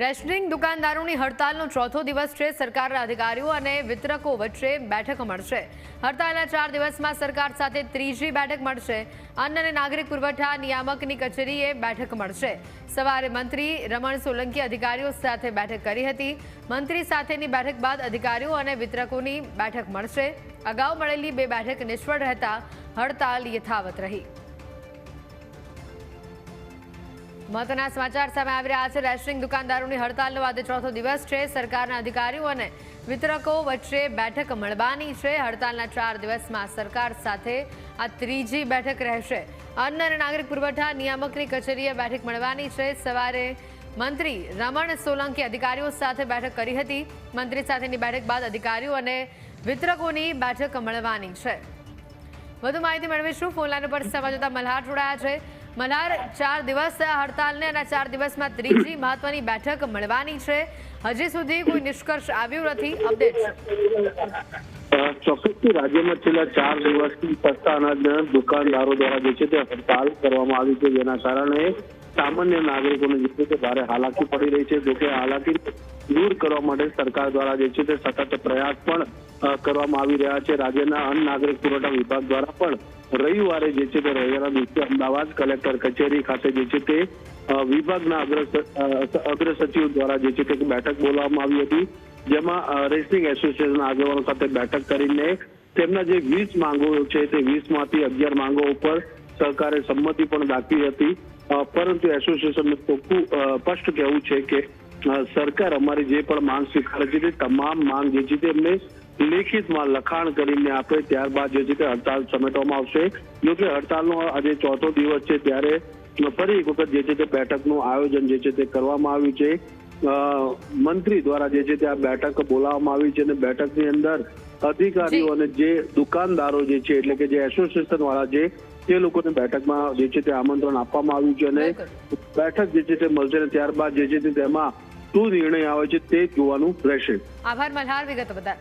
Rationing દુકાનદારોની હડતાલનો ચોથો દિવસ છે. સરકારના અધિકારીઓ અને વિતરકો વચ્ચે બેઠક મળશે. હડતાલના ચાર દિવસમાં સરકાર સાથે ત્રીજી બેઠક મળશે. અન્ન અને નાગરિક પુરવઠા નિયામકની કચેરીએ બેઠક મળશે. સવારે મંત્રી રમણ સોલંકી અધિકારીઓ સાથે બેઠક કરી હતી. મંત્રી સાથેની બેઠક બાદ અધિકારીઓ અને વિતરકોની બેઠક મળશે. અગાઉ મળેલી બે બેઠક નિષ્ફળ રહેતા હડતાલ યથાવત રહી. મહત્વના સમાચાર સામે આવી રહ્યા છે. રેશનિંગ દુકાનદારોની હડતાલનો આજે ચોથો દિવસ છે. સરકારના અધિકારીઓ અને વિતરકો વચ્ચે બેઠક મળવાની છે. હડતાલના ચાર દિવસમાં સરકાર સાથે આ ત્રીજી બેઠક રહેશે. અન્ન અને નાગરિક પુરવઠા નિયામકની કચેરીએ બેઠક મળવાની છે. સવારે મંત્રી રમણ સોલંકી અધિકારીઓ સાથે બેઠક કરી હતી. મંત્રી સાથેની બેઠક બાદ અધિકારીઓ અને વિતરકોની બેઠક મળવાની છે. વધુ માહિતી મેળવીશું. ફોન પર સંવાદદાતા મલ્હાર જોડાયા છે. મલ્હાર ચાર દિવસ હડતાલને અને ચાર દિવસમાં ત્રીજી મહત્વની બેઠક મળવાની છે. હજી સુધી કોઈ નિષ્કર્ષ આવ્યું નથી. અપડેટ ચોક્કસથી રાજ્યમાં છેલ્લા ચાર દિવસથી સસ્તા અનાજના દુકાનદારો દ્વારા જે છે તે હડતાલ કરવામાં આવી છે. જેના કારણે સામાન્ય નાગરિકોને જે છે તે ભારે હાલાકી પડી રહી છે. જોકે હાલાકી દૂર કરવા માટે સરકાર દ્વારા જે છે તે સતત પ્રયાસ પણ કરવામાં આવી રહ્યા છે. રાજ્યના અન્ન નાગરિક પુરવઠા વિભાગ દ્વારા પણ રવિવારે જે છે તે રવિવારના દિવસે અમદાવાદ કલેક્ટર કચેરી ખાતે જે છે તે વિભાગના અગ્ર અગ્ર સચિવ દ્વારા જે છે તે બેઠક બોલાવવામાં આવી હતી, જેમાં રેસિંગ રેસલિંગ એસોસિએશનના આગેવાનો સાથે બેઠક કરીને તેમના જે વીસ માંગો છે તે વીસમાંથી અગિયાર માંગો ઉપર સરકારે સંમતિ પણ દાખવી હતી. પરંતુ એસોસિએશનનું ચોખ્ખું સ્પષ્ટ કહેવું છે કે સરકાર અમારી જે પણ માંગ સ્વીકારે છે તે તમામ માંગ જે છે તે એમને લેખિતમાં લખાણ કરીને આપે. ત્યારબાદ જે છે તે હડતાલ સમેટવામાં આવશે. જો કે હડતાલનો આજે ચોથો દિવસ છે ત્યારે ફરી એક વખત જે છે તે બેઠકનું આયોજન જે છે તે કરવામાં આવ્યું છે. મંત્રી દ્વારા જે છે તે આ બેઠક બોલાવવામાં આવી છે અને બેઠકની અંદર અધિકારીઓ અને જે દુકાનદારો જે છે એટલે કે જે એસોસિએશન વાળા છે તે લોકોને બેઠકમાં જે છે તે આમંત્રણ આપવામાં આવ્યું છે અને બેઠક જે છે તે મળશે અને ત્યારબાદ જે છે તે તેમાં શું નિર્ણય આવે છે તે જોવાનું રહેશે. આભાર મલ્હાર. વિગતો બદલ